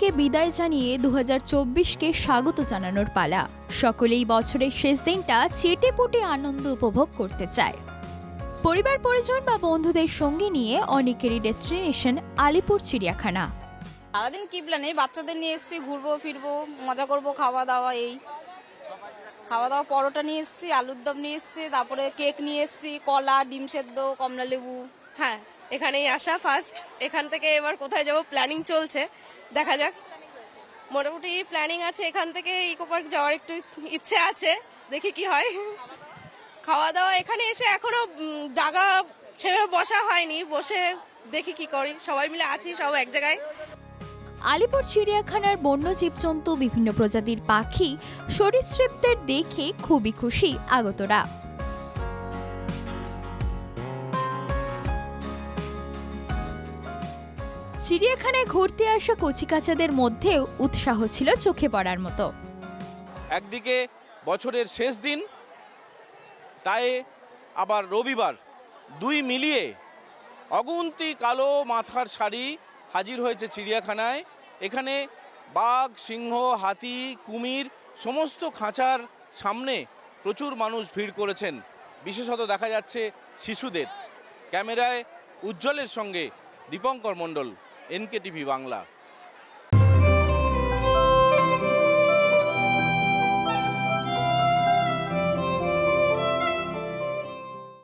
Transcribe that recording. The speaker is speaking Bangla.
কে বিদায় জানিয়ে দু কে স্বাগত জানানোর পালা। সকলেই বছরের শেষ দিনটা চেটে পুটে আনন্দ উপভোগ করতে চায়। পরিবার, পরিজন বা বন্ধুদের সঙ্গে নিয়ে অনেকেরই ডেস্টিনেশন আলিপুর চিড়িয়াখানা। সারাদিন কি প্ল্যান এই বাচ্চাদের নিয়ে এসেছি, ঘুরবো, ফিরবো, মজা করব খাওয়া দাওয়া এই। খাওয়া দাওয়া পরোটা নিয়ে এসেছি, আলুর দম নিয়ে এসেছি, তারপরে কেক নিয়ে এসেছি, কলা, ডিম সেদ্ধ কমলা লেবু হ্যাঁ এখানেই আসা ফার্স্ট এখান থেকে এবার কোথায় যাব? প্ল্যানিং চলছে। দেখা যাক। মোটামুটি প্ল্যানিং আছে। এখান থেকে ইকো পার্ক যাওয়ার একটু ইচ্ছে আছে। দেখি কি হয়। খাওয়া দাওয়া এখানে এসে এখনও জায়গা সেভাবে বসা হয়নি। বসে দেখি কি করি। সবাই মিলে আছি, সব এক জায়গায়। আলিপুর চিড়িয়াখানার বন্য জীবজন্তু বিভিন্ন প্রজাতির পাখি, সরীসৃপদের দেখে খুবই খুশি আগতরা। চিড়িয়াখানায় ঘুরতে আসা কচিকাচাদের মধ্যেও উৎসাহ ছিল চোখে পড়ার মতো। একদিকে বছরের শেষ দিন, তাই আবার রবিবার দুই মিলিয়ে অগুন্তি কালো মাথার শাড়ি হাজির হয়েছে চিড়িয়াখানায়। এখানে বাঘ, সিংহ, হাতি, কুমির সমস্ত খাঁচার সামনে প্রচুর মানুষ ভিড় করেছেন। বিশেষত দেখা যাচ্ছে শিশুদের। ক্যামেরায় উজ্জ্বলের সঙ্গে দীপঙ্কর মণ্ডল। NK TV Bangla.